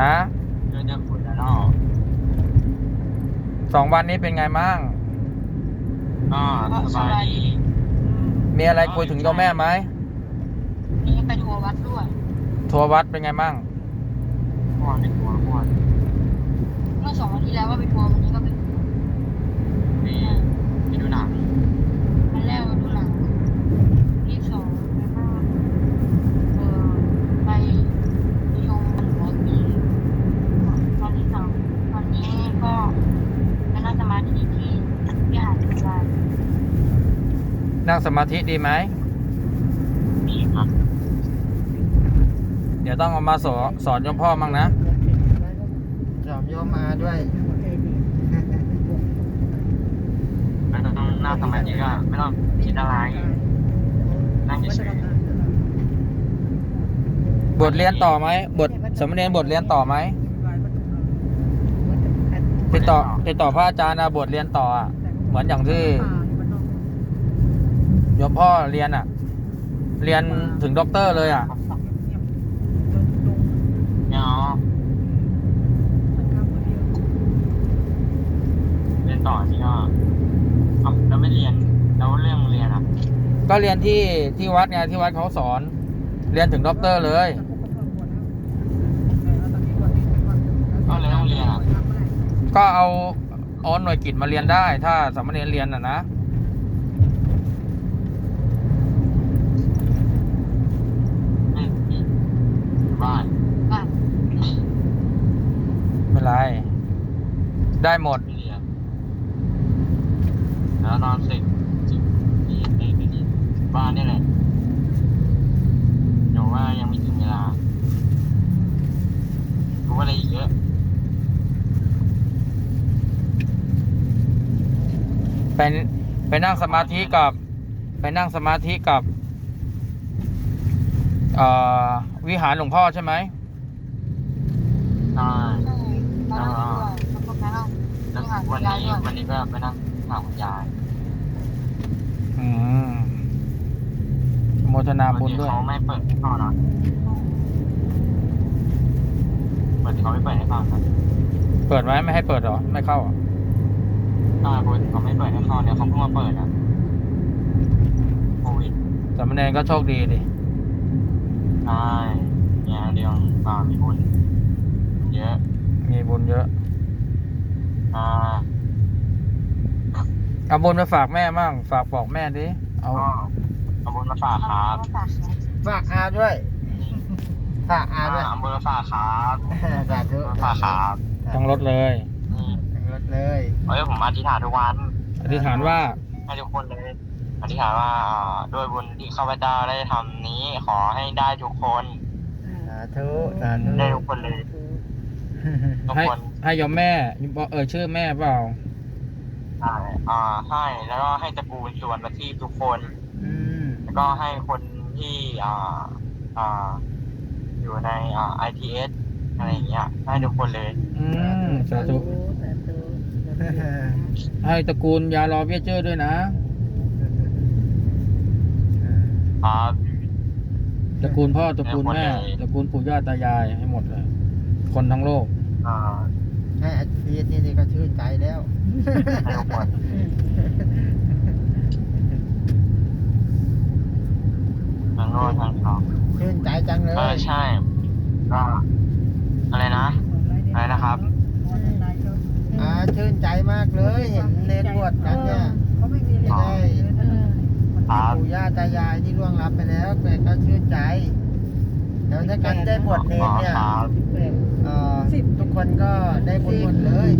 ฮะเดี๋ยวจะขุดแล้วสองวันนี้เป็นไงมั่งก็สบายดีมีอะไรคุยถึงโยมแม่ไหมนี่ไปทัวร์วัดด้วยทัวร์วัดเป็นไงมั่งม่วนเป็นหัวม่วนเมื่อสองวันที่แล้วก็ไปทัวร์วันนี้ก็ไปทัวร์ มีไปดูหนัง วันแรกไปดูหนังที่สองแล้วก็เออไปชมรถมีตอนที่สองตอนนี้ก็ไปนั่งสมาธิที่วิหารจุฬา นั่งสมาธิดีไหมมีครับ เดี๋ยวต้องเอามาสอนสอนโยมพ่อมั่งนะจอมโยมมาด้วย ไม่ต้องนั่งสมาธิก็ไม่ต้องคิดอะไร นั่งเฉยบทเรียนต่อไหมบทสามเณรบทเรียนต่อไหมติดต่อติดต่อพระอาจารย์นะบทเรียนต่ออะเหมือนอย่างที่โยมพ่อเรียนอะ เรียนถึงด็อกเตอร์เลยอะๆเนาะเรียนต่อนี่ก็เอ้าแล้วไม่เรียนแล้วเรื่องเรียนอะก็เรียนที่ที่วัดไงที่วัดเขาสอน เรียนถึงด็อกเตอร์เลยก็เลยต้องเรียนอะก็เอาเอาหน่วยกิจมาเรียนได้ ถ้าสามเณรเรียนอะนะ อืมอืมอยู่ บ้านบ้านไม่เป็นไร ได้หมด ไม่เรียนแล้วนอนสิบสิบนี่นี่นี่บ้านนี่แหละเดี๋ยวว่ายังไม่ถึงเวลารู้อะไรอีกเยอะไปไปนั่งสมาธิกับ ไปนั่งสมาธิกับเอ่อ วิหารหลวงพ่อใช่ไหมใช่ใช่แล้วนั่งด้วยแล้วก็มานั่งแล้ววิหารวันจุฬานี้ด้วยวันนี้ก็ไปนั่งถามคุณยายอืมโมทนาบุญที่ด้วยเขาไม่เปิดให้เข้านะเปิดเขาไม่เปิดให้เข้านะเปิดไหมไม่ให้เปิดเหรอ ไม่เข้าเหรอใช่คนเขาไม่เปิดให้เข้าเนี่ยเขาเพิ่งมาเปิดนะโควิดสามเณรก็โชคดีดิ ใช่เนี่ยเดี๋ยวอ่ามีบุญเยอะมีบุญเยอะ อ่าเอาบุญไปฝากแม่มั่งฝากบอกแม่ดิเอาก็เอาบุญมาฝากครับฝากครับฝากอาด้วยฝากอาด้วยเอาบุญมาฝากครับสาธุมาฝากครับทั้งรถเลยนี่ทั้งรถเลย เอ้ยผมอธิษฐานทุกวันอธิษฐานว่าให้ทุกคนเลย อธิษฐานว่าอ่าด้วยบุญที่ข้าพเจ้าได้ทำนี้ขอให้ได้ทุกคนสาธุสาธุได้ทุกคนเลยทุกให้คนให้ยอมแม่บอกเออชื่อแม่เปล่าได้อ่าให้แล้วก็ให้ตระกูลส่วนประทีปทุกคน อืมแล้วก็ให้คนที่อ่าอ่าอยู่ในอ่า ITS อะไรอย่างเงี้ยให้ทุกคนเลย อืมสาธุให้ตระกูลยารอเวียเจอร์ด้วยนะ ครับ ตระกูลพ่อตระกูลแม่ให้หมดเลยตระกูลปู่ย่าตายายให้หมดเลยคนทั้งโลก อ่าให้อาชีพนี่ก็ชื่นใจแล้ว ให้ทุกคนทั้งโลกทั้งเขาชื่นใจจังเลเออยใช่ก็อะไรนะ อะไรนะครับ อ่าชื่นใจมากเลยเห็นเนรบวชกันเนี่ยอ๋อได้ครับ ปู่ย่าตายายที่ล่วงลับไปแล้วแกก็ชื่นใจ แล้วถ้ากันได้บวชเนรเนี่ยครับเอ่อทุกคนก็ได้บุญหมดเลย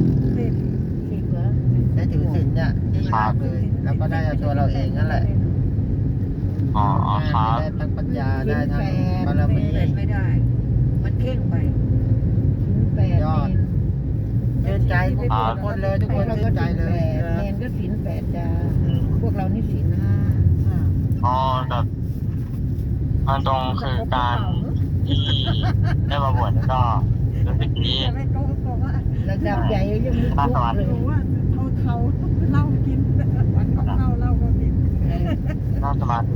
ได้ถือศีลเนี่ยดีมากเลยแล้วก็ได้เอาตัวเราเองนั่นแหละอ๋อครับได้ทั้งปัญญาได้ทั้งบารมีไม่ได้ มันเข่งไปแปดยอดชื่นใจทุกคนเลยทุกคนชื่นใจเลยเนนก็ศีลแปดจ้าอืมพวกเรานี่ศีลห้า อ๋อแบบอันตรงคือการที่ได้มาบวชแล้วก็รู้สึกดีไม่โกหกว่าระดับใหญ่ยังมีตาสพวว่ากงเลยว่าเทาๆเหล้ากินวันของเหล้าเหล้าก็กินนั่งสมาธิ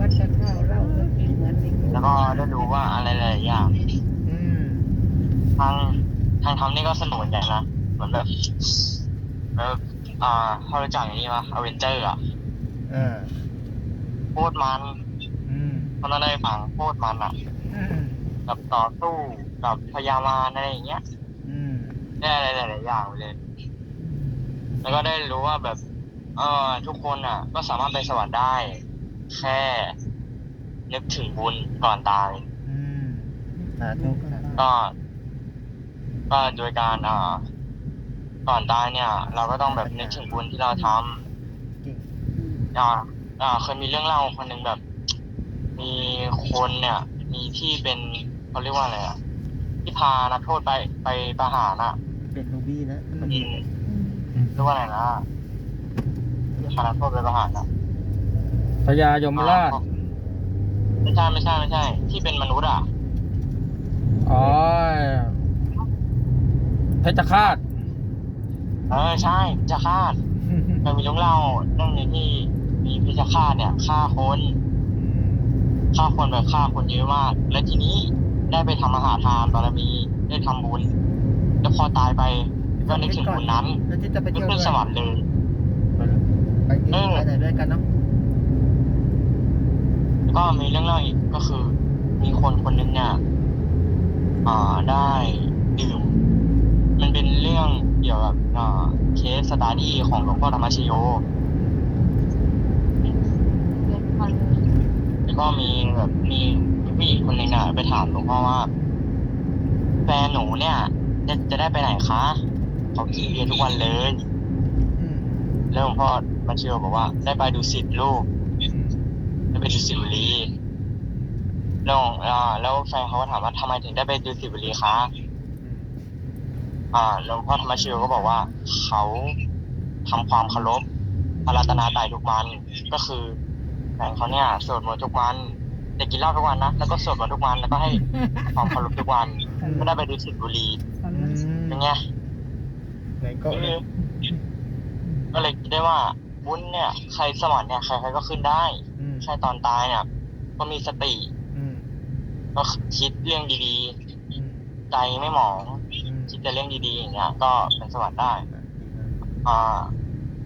วัดจะเข้าเราก็กินเหมือนในแล้วก็ได้รู้ว่าอะไรหลายๆอย่างอืมทั้งทำนี่ก็สนุกเหมือนกันนะเหมือนแบบเอออ่าเขารู้จักอย่างนี้ปะอเวนเจอร์อะอ่าโคตรมันอืมตอนนั้นได้ฟังโคตรมันอะอืมกับต่อสู้กับพยามารอะไรอย่างเงี้ยอืมได้อะไรหลายๆอย่างเลย แล้วก็ได้รู้ว่าแบบ เออทุกคนอะ ก็สามารถไปสวรรค์ได้ แค่นึกถึงบุญก่อนตาย อืมสาธุสาธุก็ก็โดยการอ่าก่อนตายเนี่ย เราก็ต้องแบบนึกถึงบุญที่เราทำเก่งอ่า อ่าเคยมีเรื่องเล่าคนหนึ่งแบบ มีคนเนี่ย มีที่เป็นเขาเรียกว่าอะไรอะที่พานักโทษไปไปประหารอะเป็นรูบี้นะอืมเรียกว่าอะไรนะที่พานักโทษไปประหารอะพญายมราช ไม่ใช่ไม่ใช่ไม่ใช่ ที่เป็นมนุษย์อะอ๋อเพชรฆาต เออใช่จะฆาตมันมีเรื่องเล่าเรื่องหนึงที่ มีพิชฆาตเนี่ยฆ่าคนฆ่าคนแบบฆ่าคนเยอะมาก แล้วทีนี้ได้ไปทำอาหารทานบารมีได้ทำบุญ แล้วพอตายไปก็นึกถึงบุญนั้นแล้วที่จะไปก็เที่ยวขึ้นด้วยสวรรค์เลย ไปที่ไปไหนด้วยกันเนาะแล้วก็มีเรื่องเล่าอีกก็คือ มีคนคนหนึงเนี่ยอ่าได้ดื่ม มันเป็นเรื่องเกี่ยวกับอ่าเคสสตาดี้ของหลวงพ่อธรรมชโย เดินมาเลย แล้ว ก็มีแบบมีผู้หญิงคนหนึ่งน่ะไปถามหลวงพ่อว่าแฟนหนูเนี่ยจะจะได้ไปไหนคะเขากินเบียร์ทุกวันเลย อืมแล้วหลวงพ่อมาเชื่อบอกว่า ได้ไปดูสิทธิ์ลูกอืมได้ไปดูสิทธิ์บุรีแล้วอ่าแล้วแฟนเขาก็ถามว่าทำไมถึงได้ไปดูสิทธิ์บุรีคะอ่าหลวงพ่อธรรมชโยก็บอกว่าเขาทำความเคารพพระรัตนาตรัยทุกวันก็คือ แฟนเขาเนี่ยสวดมนต์ทุกวันแต่กินเหล้าทุกวันนะแล้วก็สวดมนต์ทุกวันแล้วก็ให้ความเคารพทุกวันก็ได้ไปดูสิทธิ์บุรีอืมเป็นไงไหนก็ก็เลยก็เลยคิดได้ว่าบุญเนี่ย ใครสวรรค์เนี่ยใครๆก็ขึ้นได้อืมแค่ตอนตายเนี่ยก็มีสติอืมก็คิดเรื่องดีอืมๆใจไม่หมองอืมคิดแต่เรื่องดีๆอย่างเงี้ย ก็เป็นสวรรค์ได้ดีมากอ่า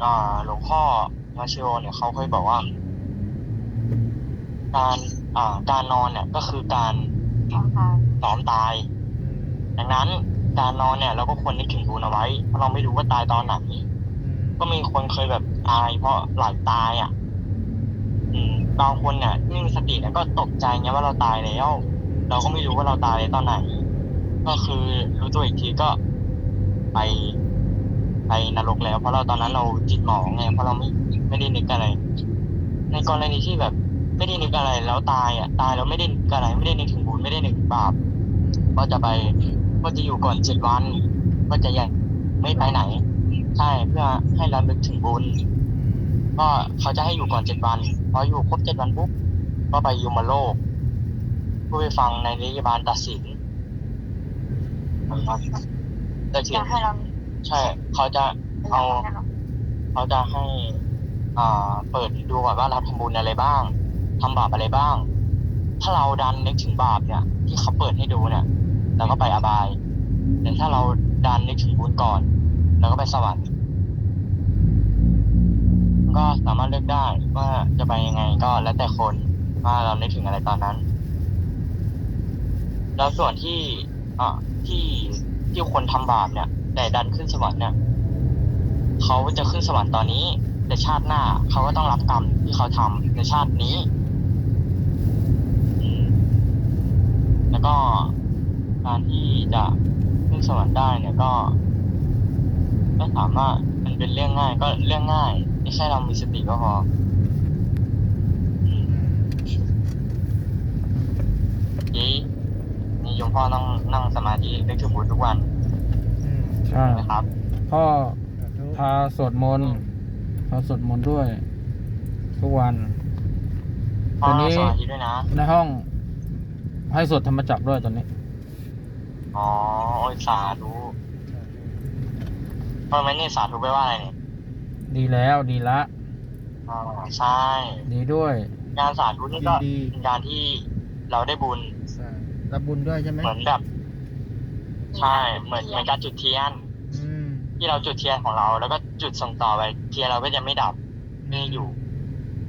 อ่าหลวงพ่อมาชิโอเนี่ยเขาเคยบอกว่า การอ่าการนอนเนี่ยก็คือการทางการซ้อมตายอืมดังนั้นการนอนเนี่ยเราก็ควรนึกถึงบุญเอาไว้เพราะเราไม่รู้ว่าตายตอนไหนอืมก็มีคนเคยแบบตายเพราะไหลตายอะอืมบางคนเนี่ยไม่มีสติเนี่ยก็ตกใจไงว่าเราตายแล้ว เราก็ไม่รู้ว่าเราตายตอนไหน ก็คือรู้ตัวอีกทีก็ไปไปนรกแล้ว เพราะเราตอนนั้นเราจิตหมองไงเพราะเราไม่ไม่ได้นึกอะไร ในกรณีที่แบบ ไม่ได้นึกอะไรแล้วตายอะตายแล้วไม่ได้นึกอะไรไม่ได้นึกถึงบุญไม่ได้นึกถึงบาปก็จะไปก็จะอยู่ก่อนเจ็ดวัน ก็จะยังไม่ไปไหน ใช่เพื่อให้เรานึกถึงบุญก็เขาจะให้อยู่ก่อนเจ็ดวันพออยู่ครบเจ็ดวันปุ๊บก็ไปยมโลกเพื่อไปฟังในนิยบาลตัดสินตัดสิอนยากให้เราใช่ เขาจะเอาให้เราเขาจะให้ อ่า เปิดดูก่อนว่าเราทำบุญอะไรบ้าง ทำบาปอะไรบ้าง ถ้าเราดันนึกถึงบาปเนี่ย ที่เขาเปิดให้ดูเนี่ยเราก็ไปอบายแต่ถ้าเราดันนึกถึงบุญก่อนเราก็ไปสวรรค์ก็สามารถเลือกได้ว่าจะไปยังไงก็แล้วแต่คนว่าเรานึกถึงอะไรตอนนั้น แล้วส่วนที่อ่าที่ที่คนทำบาปเนี่ย แต่ดันขึ้นสวรรค์เนี่ยเขาจะขึ้นสวรรค์ตอนนี้ แต่ชาติหน้าเขาก็ต้องรับกรรมที่เขาทำในชาตินี้ อืม แล้วก็การที่จะขึ้นสวรรค์ได้เนี่ยก็ ก็ถามว่ามันเป็นเรื่องง่าย ก็เรื่องง่าย ไม่ใช่เรามีสติก็พออืมนี่นี่โยมพ่อต้องนั่งสมาธินึกถึงบุญทุกวันอืมใช่นะครับ พ่อสาธุพาสวดมนต์พาสวดมนต์ด้วย ทุกวันพ่อตอนนี้นั่งสมาธิด้วยนะในห้อง ให้สวดธรรมจักรด้วยตอนนี้ อ๋อโอ้ยสาธุเพราะไหมนี่สาธุไปว่าอะไรเนี่ยดีแล้วดีละ อ๋อใช่ ดีด้วย การสาธุนี่ก็เป็นการที่เราได้บุญ สารับบุญด้วยใช่ไหมเหมือนแบบ ใช่ เหมือนเหมือนการจุดเทียน อืมที่เราจุดเทียนของเรา แล้วก็จุดส่งต่อไป เทียนเราก็จะไม่ดับไม่อยู่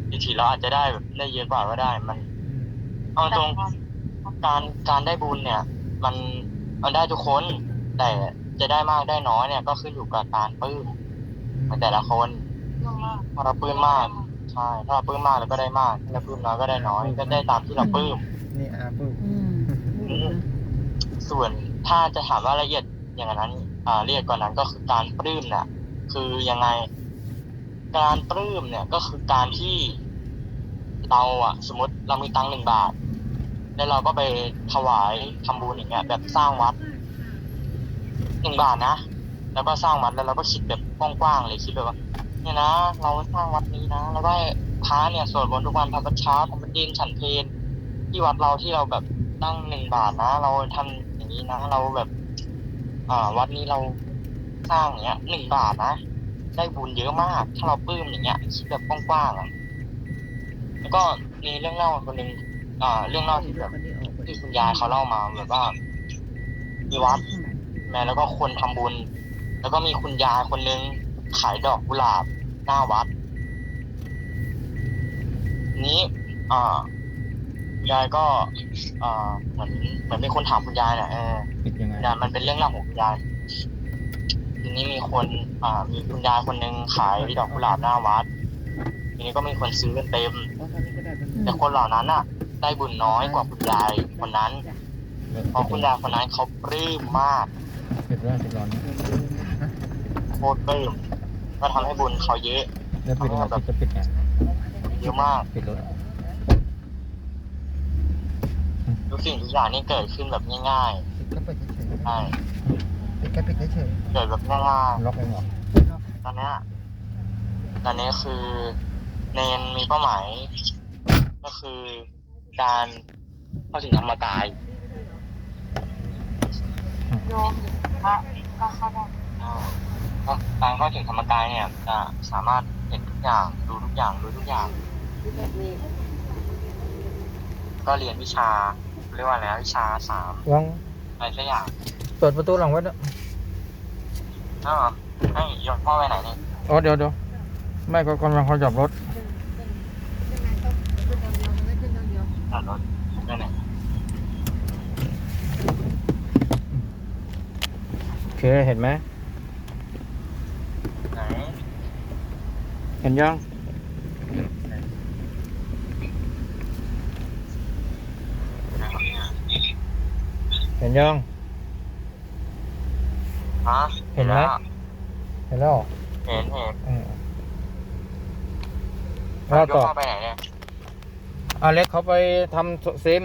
อีกทีเราอาจจะได้แบบได้เยอะกว่าก็ได้ มัน อืมเอาตรง การการได้บุญเนี่ย มันมันได้ทุกคน แต่จะได้มากได้น้อยเนี่ย ก็ขึ้นอยู่กับการปลื้มของแต่ละคนเรื่องมากถ้าเราปลื้มมากใช่ถ้าเราปลื้มมากเราก็ได้มากถ้าเราปลื้มน้อยก็ได้น้อย ก็ได้ตามที่เราปลื้มนี่อาปุ๊บอืมส่วนถ้าจะถามว่าละเอียดอย่างนั้นอ่าละเอียดกว่านั้นก็คือการปลื้มเนี่ยคือยังไง การปลื้มเนี่ยก็คือการที่เราอะสมมติเรามีตังค์หนึ่งบาท แล้วเราก็ไปถวายทำบุญอย่างเงี้ย แบบสร้างวัดหนึ่งบาทนะแล้วก็สร้างวัดแล้วเราก็คิดแบบกว้างๆเลยคิดแบบว่าเนี่ยนะเราสร้างวัดนี้นะแล้วก็พระเนี่ยสวดมนต์ทุกวันทำวัดเช้าทำวัดเย็นฉันเพลที่วัดเราที่เราแบบตั้งหนึ่งบาทนะ เราทำอย่างนี้นะเราแบบ อ่า วัดนี้เราสร้างอย่างเงี้ยหนึ่งบาทนะได้บุญเยอะมาก ถ้าเราปลื้มอย่างเงี้ยคิดแบบกว้างๆแล้วก็มีเรื่องเล่าคนหนึ่ง อ่าเรื่องเล่าที่แบบที่คุณยายเขาเล่ามาแบบว่ามีวัดแม่แล้วก็คนทำบุญ แล้วก็มีคุณยายคนนึงขายดอกกุหลาบหน้าวัด นี้อ่ายายก็อ่าเหมือนเหมือนมีคนถามคุณยายเนี่ยเออปิดยังไงเนี่ยมันเป็นเรื่องเล่าของคุณยายทีนี้มีคน อ่า มีคุณยายคนหนึ่งขายดอกกุหลาบหน้าวัดทีนี้ก็มีคนซื้อกันเต็มเพราะตอนนี้ก็ได้เป็นแต่คนเหล่านั้นอะ ได้บุญน้อยกว่าคุณยายคนนั้นเพราะคุณยายคนนั้นเขาปลื้มมากปิดว่าสิบร้อนโคตรปลื้มก็ทำให้บุญเขาเยอะแล้วปิดยังไงปิดจะปิดไงเยอะมากปิดรถทุกสิ่งทุกอย่างนี่เกิดขึ้นแบบง่ายปิดก็ปิดเฉยๆใช่ๆปิดก็ปิดเฉยเกิดแบบง่ายล็อกเองเหรอๆตอนเนี้ยตอนนี้คือเนนมีเป้าหมายก็คือ การเข้าถึงธรรมกาย โยมพระก็เข้าได้อ่าก็การเข้าถึงธรรมกายเนี่ยจะสามารถเห็นทุกอย่างดูทุกอย่างรู้ทุกอย่าง ก็เรียนวิชาเรียกว่าอะไรนะวิชาสามวางอะไรสักอย่างเปิดประตูหลังไว้ด้วยอ้าวให้ยกพ่อไปไหนนี่อ๋อเดี๋ยวเดี๋ยวไม่ก็กำลังเขาจับรถ จอ ดรถไปไหนโอเคเห็นไหมไหนเห็นยังไหนวะเนี่ยเห็นยังฮะเห็นไหมแล้วเห็นแล้วเหรอเห็นเห็นอืมแล้วยกต่อพ่อไปไหนเนี่ย อเล็กเขาไปทำซิม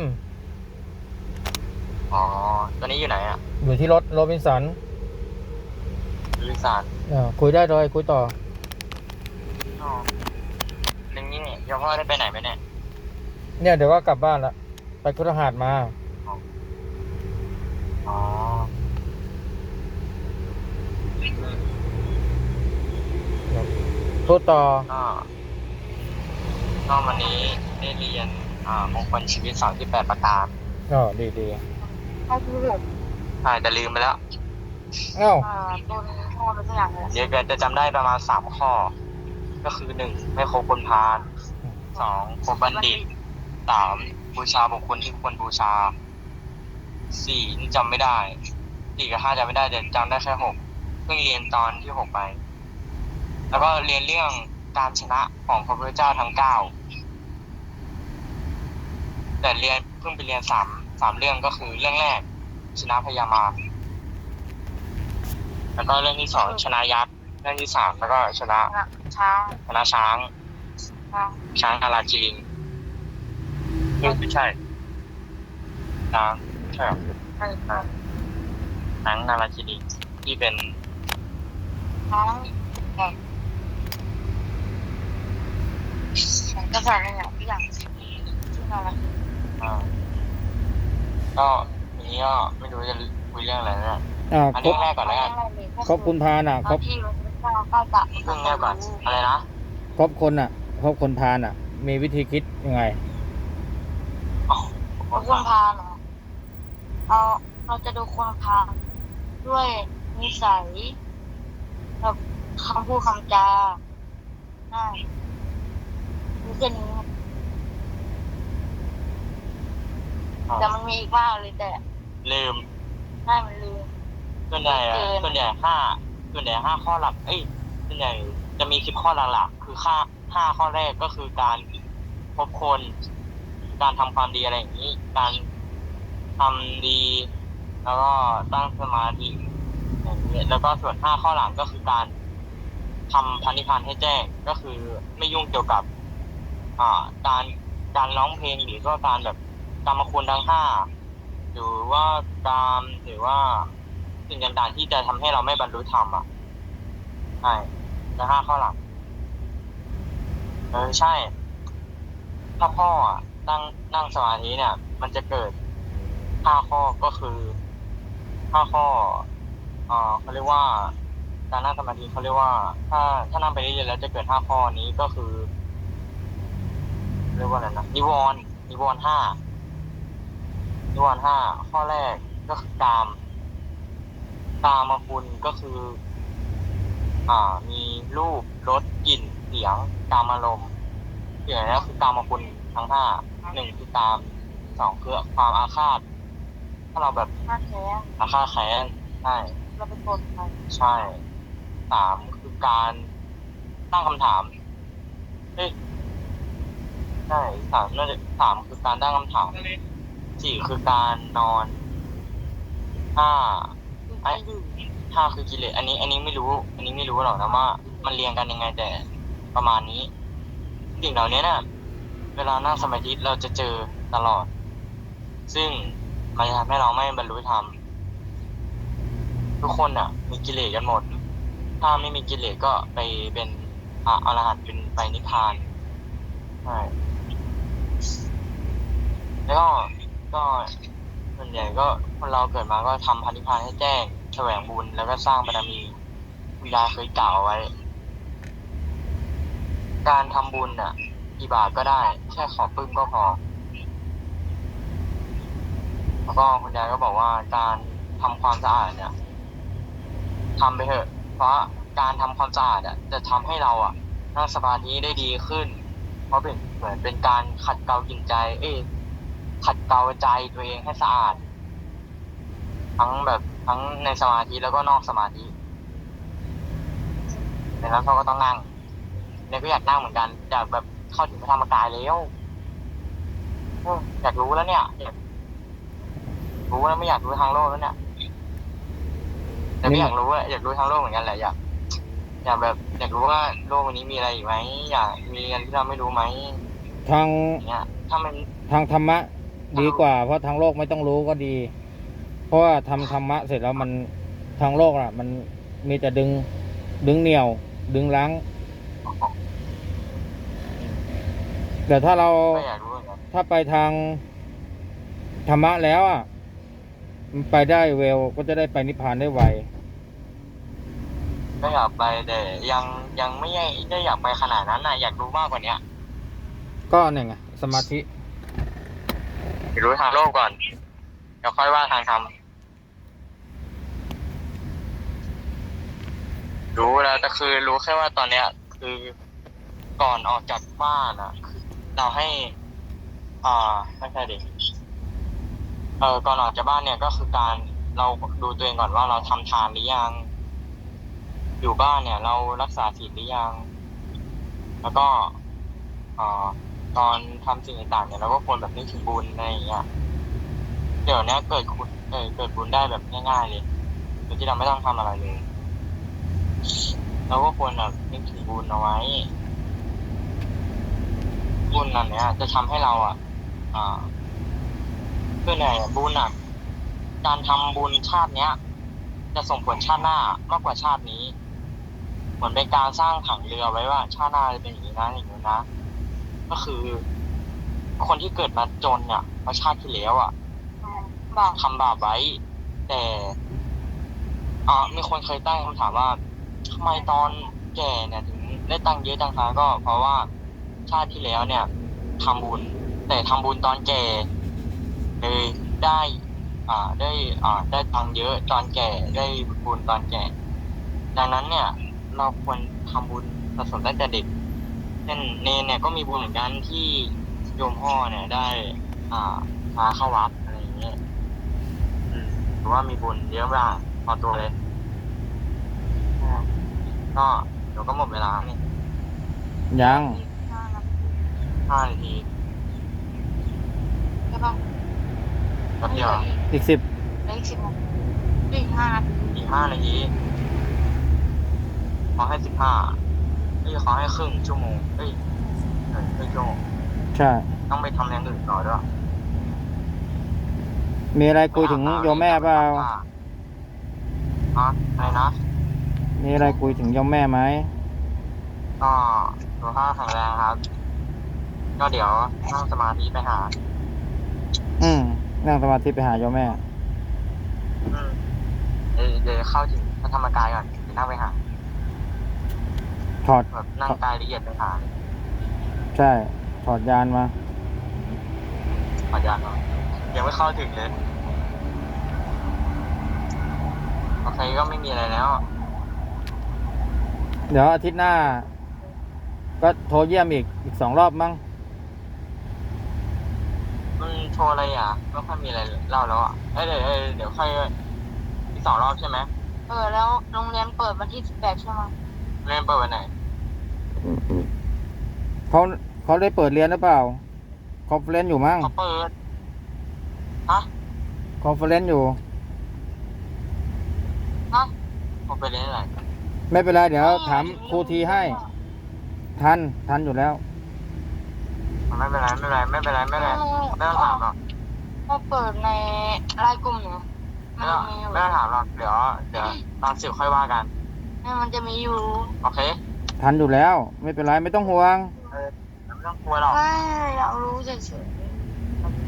อ๋อ ตอนนี้อยู่ไหนอะอยู่ที่รถโรบินสันลิซานเออคุยได้เลยคุยต่อ อ๋อนึงนี่ยกพ่อได้ไปไหนไหมเนี่ย เนี่ยเดี๋ยวก็กลับบ้านละไปคุทหาดมา อ๋อพูดต่อ ก็ ก็วันนี้ได้เรียนอ่ามงคลชีวิตสามที่แปดประการอ๋อดีดีเขาคือแบบใช่แต่ลืมไปแล้ว เอ้าอ่าต้นโทษอะไรสักอย่างเลยเดี๋ยวเกินจะจำได้ประมาณสามข้อ ก็คือหนึ่งไม่คบคนพาลสองคบบัณฑิตสามบูชาบุคคลที่ควรบูชาสี่นี่จำไม่ได้สี่กับห้าจำไม่ได้แต่จำได้แค่หกเพิ่งเรียนตอนที่หกไป แล้วก็เรียนเรื่อง การชนะของพระพุทธเจ้าทั้งเก้าแต่เรียนเพิ่งไปเรียนสามสามเรื่องก็คือเรื่องแรก ชนะพญามารแล้วก็เรื่องที่สองชนะยักษ์เรื่องที่สามแล้วก็ชนะช้างชนะช้าง ช้างช้างอาราจิลิงเอ้ยไม่ใช่ช้างใช่เหรอไอ้ช้างช้างนาราจิลิงที่เป็นช้าง แข่งแข่งกระแสอะไรอย่างที่อย่างที่อะไรอ่าก็ทีนี้ก็ไม่รู้จะคุยเรื่องอะไรแล้วอ่าอันครเรื่อบงแรกก่อนแล้วกันครบคุณพานอะครบที่พระเจ้าก็จะเรื่องแรกก่อนอะไรนะครบคนอะครบคนพานอะ มีวิธีคิดยังไง อ๋อคนพาเหรอเราเราจะดูคนพาด้วยนิสัยแบบคำพูดคำจาใช่ มีแค่นี้แต่มันมีอีกมากเลยแต่ลืมใช่มันลืม ส่วนใหญ่อะเกิน ส่วนใหญ่ห้าส่วนใหญ่ห้าข้อหลัก เอ้ยส่วนใหญ่จะมีสิบข้อหลักๆคือค่าห้าข้อแรกก็คือการพบคน การทำความดีอะไรอย่างนี้ การทำดี แล้วก็ตั้งสมาธิอย่างนี้แล้วก็ส่วนห้าข้อหลังก็คือการทำพันธิพันธ์ให้แจ้งก็คือไม่ยุ่งเกี่ยวกับ อ่าการการร้องเพลงหรือก็การแบบกรรมคุณทั้งห้าหรือว่าการหรือว่าสิ่งต่างๆที่จะทำให้เราไม่บรรลุธรรมอะใช่แล้วห้าข้อหลังเออใช่ ถ้าพ่ออะนั่งนั่งสมาธิเนี่ย มันจะเกิดห้าข้อก็คือห้าข้อเอ่อเขาเรียกว่า การนั่งสมาธิเขาเรียกว่า ถ้าถ้านั่งไปเรื่อยๆแล้วจะเกิดห้าข้อนี้ก็คือ เรียกว่าอะไรนะนิวรณ์นิวรณ์ห้านิวรณ์ห้าข้อแรกก็คือกามกามคุณก็คือ อ่า มีรูปรสกลิ่นเสียงกามอารมณ์เสียงแล้วคือกามคุณทั้งห้าหนึ่งคือกามสองคือความอาฆาตถ้าเราแบบห้าแท้อาฆาตแค้นใช่เราเป็นกดไปใช่สามคือการตั้งคำถามเฮ้ย ใช่สามน่าจะสามคือการตั้งคำถามสี่คือการนอนห้าคือไปดื่มห้าคือกิเลสอันนี้ อันนี้ไม่รู้ อันนี้ไม่รู้หรอกนะว่า มันเรียงกันยังไงแต่ประมาณนี้สิ่งเหล่านี้น่ะเวลานั่งสมาธิเราจะเจอตลอด ซึ่งมันจะทำให้เราไม่บรรลุธรรมทุกคนอะ มีกิเลสกันหมด ถ้าไม่มีกิเลสก็ไปเป็นอรหันต์เป็นไปนิพพานใช่ แล้วก็ก็ส่วนใหญ่ก็คนเราเกิดมาก็ทำพันธิพานให้แจ้งแสวงบุญแล้วก็สร้างบารมีคุณยาเคยกล่าวเอาไว้ การทำบุญอะกี่บาทก็ได้ แค่ขอปึ้มก็พอ แล้วก็คุณยายก็บอกว่าการทำความสะอาดเนี่ยทำไปเถอะ เพราะการทำความสะอาดอะจะทำให้เราอะนั่งสมาธิได้ดีขึ้น เพราะเป็นเหมือนเป็นการขัดเกลาจิตใจ เอ้ขัดเกลาใจตัวเองให้สะอาด ทั้งแบบทั้งในสมาธิแล้วก็นอกสมาธิดังนั้นเขาก็ต้องนั่งเนี่ยก็อยากนั่งเหมือนกันอยากแบบเข้าถึงพระธรรมกายแล้วอยอยากรู้แล้วเนี่ยอยากรู้แล้วไม่อยากรู้ทางโลกแล้วเนี่ยแต่ไม่อยากรู้อะอยากรู้ทางโลกเหมือนกันแหละอยาก อยากแบบอยากรู้ว่าโลกวันนี้มีอะไรอีกไหมอยากมีอะไรที่เราไม่รู้ไหมทางอย่างเงี้ยถ้ามัน ทางธรรมะดีกว่า เพราะทางโลกไม่ต้องรู้ก็ดี เพราะว่าทำธรรมะเสร็จแล้วมันทางโลกอะ มันมีแต่ดึงดึงเหนี่ยว ดึงล้างแต่ถ้าเราก็อยากรู้เหมือนกันถ้าไปทางธรรมะแล้วอะมันไปได้เวลก็จะได้ไปนิพพานได้ไว ก็อยากไปแต่ยังยังไม่ได้อยากไปขนาดนั้นนะอยากรู้มากกว่าเนี้ยก็เนี่ยไงสมาธิอยากรู้ทางโลกก่อนเดี๋ยวค่อยว่าทางธรรมรู้แล้วแต่คือรู้แค่ว่าตอนเนี้ย คือก่อนออกจากบ้านอะคือเราให้ อ่าไม่ใช่ดิเออก่อนออกจากบ้านเนี่ยก็คือการเราดูตัวเองก่อนว่าเราทำทานหรือยัง อยู่บ้านเนี่ย เรารักษาศีลหรือยัง แล้วก็อ่าตอนทำสิ่งต่างๆเนี่ยเราก็ควรแบบนึกถึงบุญอะไรอย่างเงี้ยเดี๋ยวเนี้ยเกิดคุณเออเกิดบุญได้แบบง่ายๆเลยโดยที่เราไม่ต้องทำอะไรเลยเราก็ควรแบบนึกถึงบุญเอาไว้บุญนั่นเนี้ยจะทำให้เราอะอ่าคือไหนบุญอะการทำบุญชาติเนี้ย จะส่งผลชาติหน้ามากกว่าชาตินี้ เหมือนเป็นการสร้างผังเรือไว้ว่า ชาติหน้าจะเป็นอย่างนี้นะอย่างนี้นะ ก็คือ คนที่เกิดมาจนเนี่ยเพราะชาติที่แล้วอะทำบาปไว้ แต่อ่ามีคนเคยตั้งคำถามว่าทำไมตอนแก่เนี่ยถึงได้ตังค์เยอะจังคะก็เพราะว่าชาติที่แล้วเนี่ยทำบุญ แต่ทำบุญตอนแก่เลยได้ อ่าได้อ่าได้ตังค์เยอะตอนแก่ได้บุญตอนแก่ ดังนั้นเนี่ย เราควรทำบุญสะสมตั้งแต่เด็กเช่นเนนเนี่ยก็มีบุญเหมือนกันที่โยมพ่อเนี่ยได้ อ่าพาเข้าวัดอะไรอย่างเงี้ยอืมถือว่ามีบุญเยอะมากพอตัวเลยอ่าก็เดี๋ยวก็หมดเวลาเนี่ยยังห้านาทีห้านาทีใช่ปะแป๊บเดียวอีกสิบเหลืออีกสิบหกอีกห้านาทีอีกห้านาที ขอให้สิบห้าเอ้ยขอให้ครึ่งชั่วโมงเอ้ยเอ้ยครึ่งชั่วโมงใช่ ต้องไปทำอย่างอื่นต่อด้วยมีอะไรคุยถึงโยมแม่เปล่าฮะอะไรนะมีอะไรคุยถึงโยมแม่ไหมก็สุขภาพแข็งแรงครับ ก็เดี๋ยวนั่งสมาธิไปหา อืมนั่งสมาธิไปหาโยมแม่ อืมเดี๋ยวเดี๋ยวเข้าถึงพระธรรมกายก่อนเดี๋ยวนั่งไปหา ถอด แบบนั่งกายละเอียดไปหาใช่ ถอดยานมา ขออนุญาตก่อนยังไม่เข้าถึงเลยโอเคก็ไม่มีอะไรแล้ว เดี๋ยวอาทิตย์หน้า ก็โทรเยี่ยมอีก อีกสองรอบมั้ง มันโชว์อะไรอะไม่ค่อยมีอะไรเล่าแล้วอะเอ้ยเดี๋ยวเอ้ยเดี๋ยวค่อยอีกสองรอบใช่ไหมเออแล้วโรงเรียนเปิดวันที่สิบแปดใช่ไหมเล่นเปิดวันไหน เขาเขาได้เปิดเรียนหรือเปล่าคอนเฟอเรนซ์อยู่มั้งเขาเปิดฮะคอนเฟอเรนซ์อยู่ฮะเขาไปเล่นอะไรไม่เป็นไรเดี๋ยวถามครูทีให้ ทันทันอยู่แล้ว ไม่เป็นไรไม่เป็นไรไม่เป็นไรไม่เป็นไรไม่ต้องถามหรอกมาเปิดในไลน์กลุ่มเนี่ยไม่มันต้องมีอยู่ไม่ต้องถามหรอกเดี๋ยว เดี๋ยวตอนสิบค่อยว่ากันเนี่ยมันจะมีอยู่ โอเค ทันอยู่แล้ว ไม่เป็นไรไม่ต้องห่วงไม่ต้องกลัวหรอกไม่อยากรู้เฉย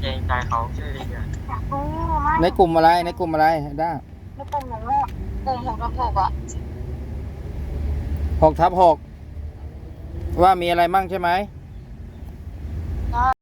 เกรงใจเขาชื่อดีอะๆอยากรู้ไม่ในกลุ่มอะไรในกลุ่มอะไรได้ในกลุ่มหนูว่ากลุ่มหกกับหกอะหกทับหกว่ามีอะไรมั่งใช่ไหม